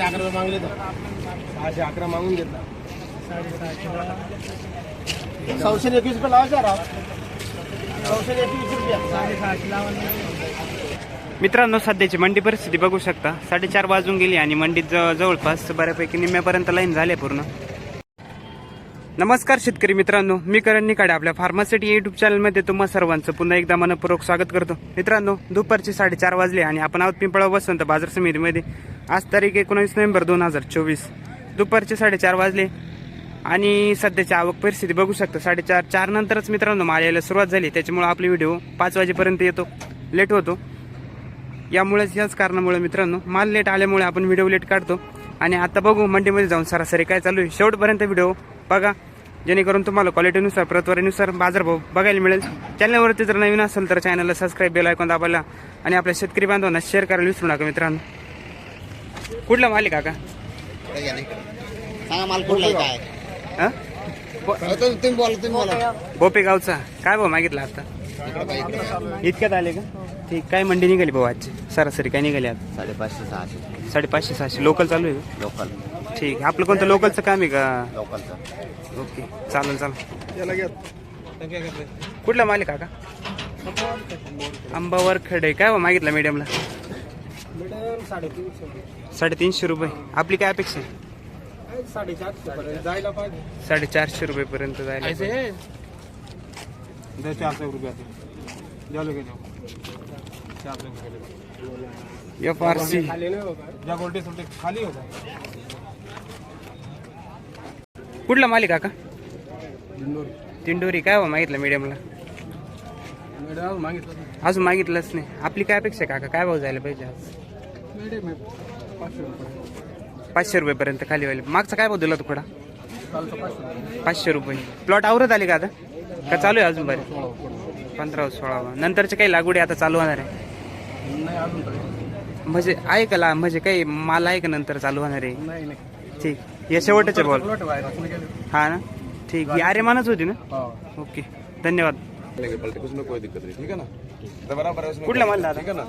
सहाशे अकरा रुपये मागले तर. सहाशे अकरा मागून घेतला. सहाशे एकवीस रुपये लावायचा राव. सहाशे एकवीस रुपये. मित्रांनो सध्याची मंडी परिस्थिती बघू शकता. साडेचार वाजून गेली आणि मंडीत जवळपास बऱ्यापैकी निम्म्यापर्यंत लाईन झाले पूर्ण. नमस्कार शेतकरी मित्रांनो मी करण निकाडे आपल्या फार्मासिटी युट्यूब चॅनलमध्ये तुम्हा सर्वांचं पुन्हा एकदा मनपूर्वक स्वागत करतो. मित्रांनो दुपारचे साडेचार वाजले आणि आपण आहोत पिंपळा वसंत बाजार समितीमध्ये. आज तारीख एकोणीस नोव्हेंबर दोन हजार चोवीस. दुपारचे साडेचार वाजले आणि सध्याची आवक परिस्थिती बघू शकता. साडेचार चार नंतरच मित्रांनो माल यायला सुरुवात झाली. त्याच्यामुळे आपली व्हिडिओ पाच वाजेपर्यंत येतो. लेट होतो. यामुळेच याच कारणामुळे मित्रांनो माल लेट आल्यामुळे आपण व्हिडिओ लेट काढतो. आणि आता बघू मंडीमध्ये जाऊन सरासरी काय चालू आहे. शेवटपर्यंत व्हिडिओ बघा. जेणेकरून तुम्हाला क्वालिटीनुसार प्रतवारीनुसार बाजारभाव बघायला मिळेल. चॅनलवरती जर नवीन असेल तर चॅनलला सबस्क्राईब बेल ऐकून दाबायला आणि आपल्या शेतकरी बांधवांना शेअर करायला विसरू नका मित्रांनो. कुठला माल आहे काका? सांगा माल कुठला आहे काय हा? तुम्ही बोला तुम्ही बोला. बोपे गावचा. काय भाऊ मागितला आता? इतक्यात आले का? ठीक काय मंडी निघाली भाऊ आजची? सरासरी काय निघाली आता? साडेपाचशे सहाशे. साडेपाचशे सहाशे. लोकल चालू आहे? लोकल ठीक आहे. आपलं कोणतं? लोकलचं काम आहे का? लोकलचं. ओके. चालेल चालेल. याला घ्या. कुठला माल आहे काका आंबावर खडे. काय हो मागितला मीडियमला मॅडम साडेतीनशे. साडेतीनशे रुपये. आपली काय अपेक्षा आहे? साडेचारशे पर्यंत जायला पाहिजे. साडेचारशे रुपये पर्यंत जायला पाहिजे. चारशे रुपये के चारशे एफ आर सी. खाली नाही होगा ज्या गोल्टी सुलटी खाली होगा कुठला माल आहे काका तिंडोरी काय हो मागितलं मीडियमला अजून मागितलंच नाही. आपली काय अपेक्षा काका? काय भाव जायला पाहिजे आज? पाचशे रुपये. पाचशे रुपयेपर्यंत खाली व्हायला. मागचा काय भाव दिला तू थोडा? पाचशे रुपये. प्लॉट आवरत आली का आता? का चालू आहे अजून बरे पंधरा सोळावा नंतरचे काही लागवडी आता चालू होणार आहे? म्हणजे आहे का म्हणजे काही माल आहे का नंतर चालू होणार आहे? ठीक. या शेवटचे बॉल हा ना? ठीक. ही आर्यमानच होती ना? हो. ओके. धन्यवाद. पलटे कुछ में कोई दिक्कत नहीं ठीक है ना तो बराबर है उसमें कुठला माल दादा? ठीक है ना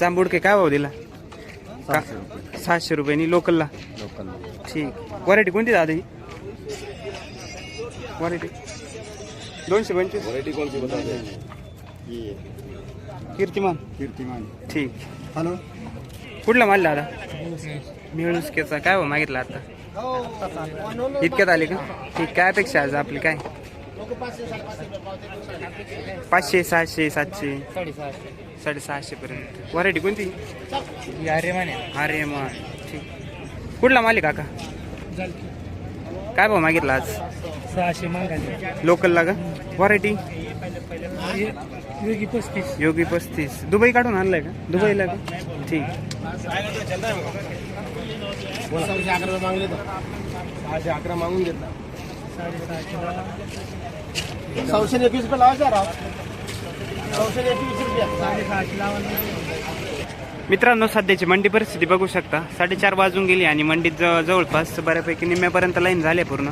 जांबुडके काय भाव दिला? का सहाशे रुपयांनी लोकलला? लोकल ठीक. व्हरायटी कोणती दादा ही? व्हरायटी दोनशे पंचवीस. वैरायटी कौन सी बता दें कीर्तिमान. कीर्तिमान. ठीक. हॅलो कुठला माल दादा? मिळुसकेचा काय भाव मागितला आता? इतक्यात आले का? ठीक काय अपेक्षा आज आपली काय? पाचशे सहाशे सातशे? साडेसहाशे पर्यंत. व्हरायटी कोणती? अरे मा ठीक. कुठला मालिक काका? काय भाव मागितला आज? सहाशे मागायचे लोकलला का? व्हरायटी योगी पस्तीस. योगी पस्तीस. दुबई काढून आणलाय का? दुबईला का? ठीक. सहाशे अकरा मागले तर सहाशे अकरा मागून घेतला सहाशे एकवीस रुपये लावायचा राव. सहाशे एकवीस रुपये. मित्रांनो सध्याची मंडी परिस्थिती बघू शकता. साडेचार वाजून गेली आणि मंडीत ज- जवळपास बऱ्यापैकी निम्म्यापर्यंत लाईन झाली पूर्ण.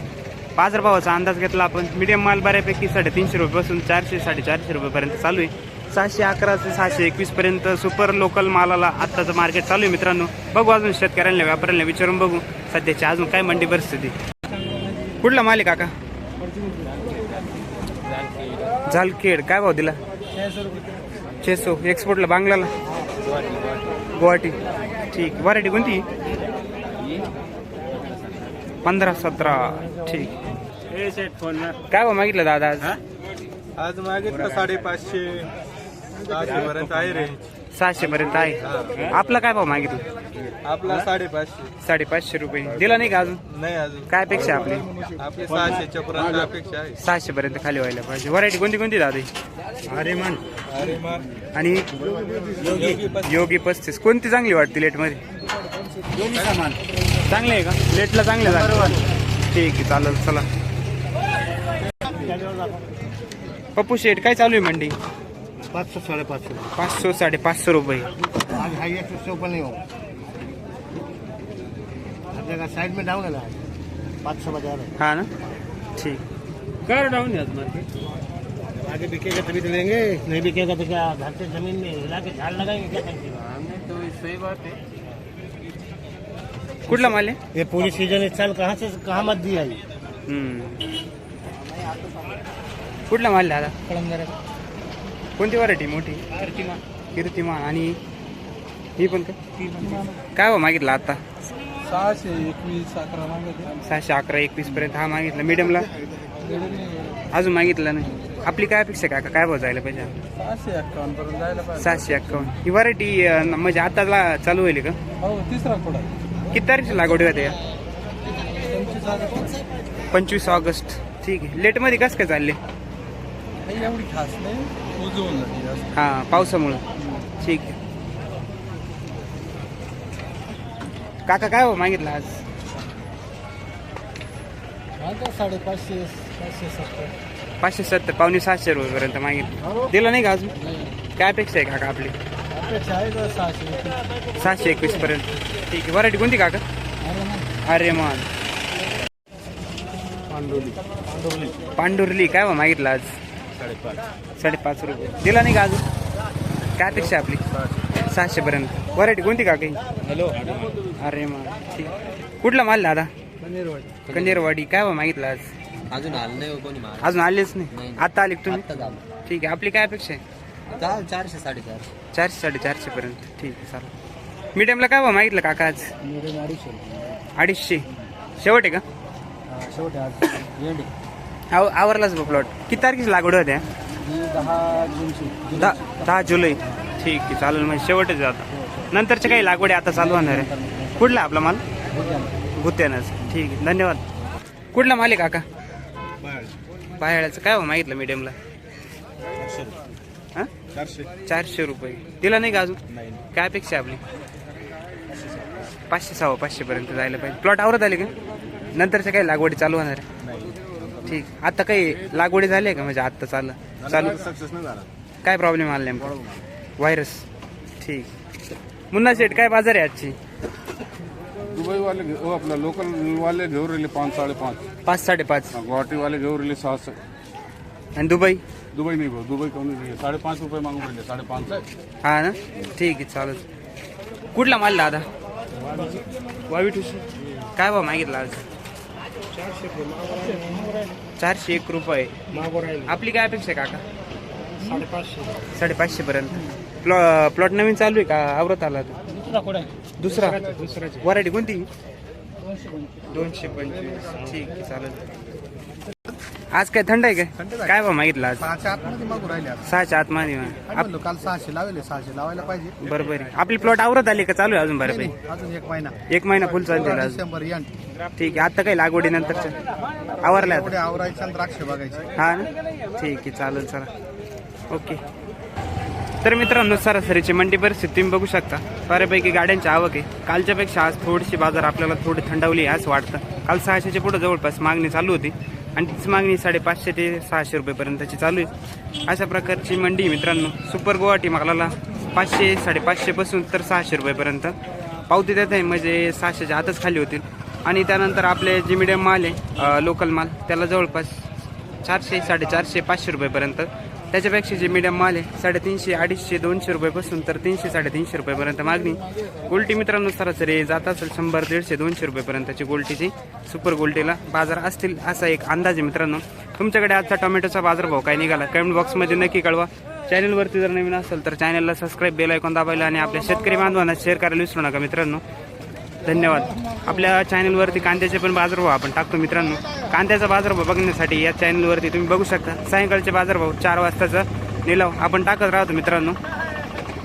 बाजारभावाचा अंदाज घेतला आपण. मीडियम माल बऱ्यापैकी साडेतीनशे रुपयापासून चारशे साडेचारशे रुपयेपर्यंत चालू आहे. सहाशे अकरा ते सहाशे एकवीस पर्यंत सुपर लोकल मालाला आत्ताचं मार्केट चालू आहे मित्रांनो. बघू अजून शेतकऱ्यांना व्यापाऱ्यांना विचारून बघू. सध्याची अजून काय मंडी परिस्थिती? कुठला माल आहे काका? झालखेड. काय भाव दिला? छेसो. एक्सपोर्टला बांगलाला? गुवाहाटी. ठीक. व्हरायटी कोणती? पंधरा सतरा. ठीक. काय भाव मागितलं दादा आज? आज मागितलं साडेपाचशे. सहाशे पर्यंत आहे रे. सहाशे पर्यंत आहे. आपला काय भाव मागितलं? आपला साडेपाचशे. साडेपाचशे रुपये. दिला नाही का अजून? नाही अजून. काय अपेक्षा आहे आपली? आपली सहाशेच्या पर्यंत अपेक्षा आहे. सहाशे पर्यंत खाली व्हायला पाहिजे. व्हरायटी कोणती कोणती दादा? अरे मान अरे मान आणि योगी पस्तीस. कोणती चांगली वाटते लेटमध्ये चांगली आहे का? लेटला चांगले ठीक आहे चालेल चला. पप्पू शेठ काय चालू आहे मंडी? पाचशे साडेपाचशे पाचशे साडेपाचशे रुपये. आज हाई एक सौ ऊपर नहीं होगा हर जगह साइड में डाउन है ना पाँच सौ बाज़ार है हा ना? ठीक. कर यात मार्केट. आगे बिकेगा तभी तो लेंगे नहीं बिकेगा तो क्या घर से ज़मीन में हिला के झाड़ लगाएँगे क्या करेंगे तो सही बात है माल आहे? ये पूरी सीज़न इस साल कहाँ से कहाँ मत दी आई हम्म. कुठला माल दादा? कोणती व्हरायटी मोठी? कीर्तिमान. आणि ही पण का? काय हो मागितला आता? सहाशे एकवीस अकरा मागे सहाशे अकरा एकवीस पर्यंत हा मागितला. मीडियमला अजून मागितलं नाही. आपली काय अपेक्षा काका? काय भाव जायला पाहिजे? सहाशे सहाशे अक्कावन्न ही व्हरायटी म्हणजे आताला चालू होईल का? हो तिसरा किती तारीख लागवड होते या? पंचवीस ऑगस्ट. ठीक आहे. लेटमध्ये कसं काय चालले? एवढी खास नाही. हां पावसामुळं. ठीक. आहे काका काय हो मागितलं आज? साडेपाचशे पाचशे सत्तर. पाचशे सत्तर पावणे सातशे रुपयेपर्यंत मागितलं. दिलं नाही का अजून? काय अपेक्षा आहे काका आपली? अपेक्षा आहे का सहाशे एकवीस? पर्यंत. ठीक आहे. व्हरायटी कोणती काका? अरे मान पांडुर्ली. काय हो मागितलं आज? साडेपाच. रुपये. दिला नाही का अजून? काय अपेक्षा आहे आपली? सहाशे पर्यंत. व्हरायटी कोणती काका ही? हॅलो अरे ठीक. कुठला माल दादा? कंदेरवाडी काय हो मागितलं आज? अजून आलं नाही हो कोणी माल. अजून आलेच नाही. आता आले का तुम्ही? ठीक आहे. आपली काय अपेक्षा आहे? चाल चारशे साडेचार. चारशे साडेचारशे पर्यंत. ठीक आहे चालेल. मीडियमला काय भाव मागितलं काका आज? मिडियम अडीचशे. अडीचशे. शेवट आहे का? शेवटी आज. एंड आव आवरलाच बघ प्लॉट किती तारखेची लागवड होत्या दहा दहा जुलै. ठीक आहे चालेल. म्हणजे शेवटच आता. नंतरच्या काही लागवडी आता चालू होणार आहे. कुठला आपला माल? गुत्यानच ठीक आहे धन्यवाद. कुठला माल आहे काका? बाहेरचं. काय हो मागितलं मीडियमला हां? चारशे चारशे रुपये. दिला नाही का अजून? काय अपेक्षा आहे आपली? पाचशे सहा पाचशे पर्यंत जायला पाहिजे. प्लॉट आवरत आले का? नंतरच्या काही लागवडी चालू होणार आहे. ठीक. आता काही लागवडी झाली आहे का? म्हणजे आत्ता चालू. चालू सक्सेस नाही झाला. काय प्रॉब्लेम आला नेमका? व्हायरस ठीक. मुन्ना शेठ काय बाजार आहे आजची? दुबई वाले घे- हो, आपला लोकल वाले घेऊन राहिले पाच साडेपाच. पाच साडेपाच. गुवाहाटी वाले घेऊन राहिले सहाशे आणि दुबई? दुबई नाही भाऊ दुबई कमी नाही साडेपाच रुपये मागून राहिले साडेपाच. आहे हा ना? ठीक आहे चालेल कुठला माल दादा? वावी ठुशी. काय भाव मागितला आज? चारशे एक रुपये. आपली काय अपेक्षा आहे काका? साडेपाचशे साडेपाचशे पर्यंत. प्लॉ प्लॉट नवीन चालू आहे का? आवरत आला तो? दुसरा दुसरा? दुसऱ्याचे व्हरायटी कोणती? दोनशे पंचवीस. दोनशे पंचवीस. ठीक आहे चालेल. आज काय थंड आहे काय? काय भाव मागितला आज? सहाशे आतमध्ये मागू राहिले आता सहाच्या आतमध्ये म्हणलो काल सहाशे लावले सहाशे लावायला पाहिजे. बरोबर आहे. आपली प्लॉट आवरत आली का? चालू आहे अजून बऱ्यापैकी? नाही, अजून एक महिना. एक महिना फुल चालते डिसेंबर ठीक आहे आता काही लागवडी नंतरच्या? आवरल्या एवढे आता आवरायचे आणि द्राक्ष बघायचे. हा ना? ठीक आहे चालेल चला. ओके. तर मित्रांनो सरासरीची मंडी परिस्थिती तुम्ही बघू शकता. बऱ्यापैकी गाड्यांची आवक आहे. कालच्यापेक्षा आज थोडीशी बाजार आपल्याला थोडी थंडावली आहे असं वाटतं. काल सहाशेच्या पुढे जवळपास मागणी चालू होती. आणि तिची मागणी साडेपाचशे ते सहाशे रुपयेपर्यंतची चालू आहे. अशा प्रकारची मंडी मित्रांनो. सुपर गुवाहाटी मालाला पाचशे साडेपाचशेपासून तर सहाशे रुपयेपर्यंत. पावती देत आहे म्हणजे सहाशेच्या आतच खाली होतील. आणि त्यानंतर आपले जे मिडियम माल आहे लोकल माल त्याला जवळपास चारशे साडेचारशे पाचशे रुपयेपर्यंत त्याच्यापेक्षा जे मीडियम माल आहे साडेतीनशे अडीचशे दोनशे रुपयेपासून तर तीनशे साडेतीनशे रुपयेपर्यंत मागणी. गोल्टी मित्रांनो सरासरी जात असेल शंभर दीडशे दोनशे रुपयेपर्यंतची गोल्टीची. सुपर गोल्टीला बाजार असतील असा एक अंदाज आहे मित्रांनो. तुमच्याकडे आजचा टोमॅटोचा बाजारभाव काय निघाला? कमेंट बॉक्समध्ये नक्की कळवा. चॅनलवरती जर नवीन असेल तर चॅनलला सबस्क्राईब बेल ऐकून दाबायला आणि आपल्या शेतकरी बांधवांना शेअर करायला विसरू नका मित्रांनो. धन्यवाद. आपल्या चॅनलवरती कांद्याचे पण बाजारभाव आपण टाकतो मित्रांनो. कांद्याचा बाजारभाव बघण्यासाठी या चॅनलवरती तुम्ही बघू शकता. सायंकाळचे बाजारभाव चार वाजताचा निलाव आपण टाकत राहतो मित्रांनो.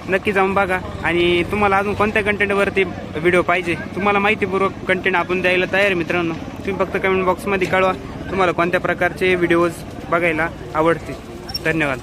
नक्की जाऊन बघा. आणि तुम्हाला अजून कोणत्या कंटेंटवरती व्हिडिओ पाहिजे? तुम्हाला माहितीपूर्वक कंटेंट आपण द्यायला तयार आहे मित्रांनो. तुम्ही फक्त कमेंट बॉक्समध्ये कळवा. तुम्हाला कोणत्या प्रकारचे व्हिडिओज बघायला आवडतील. धन्यवाद.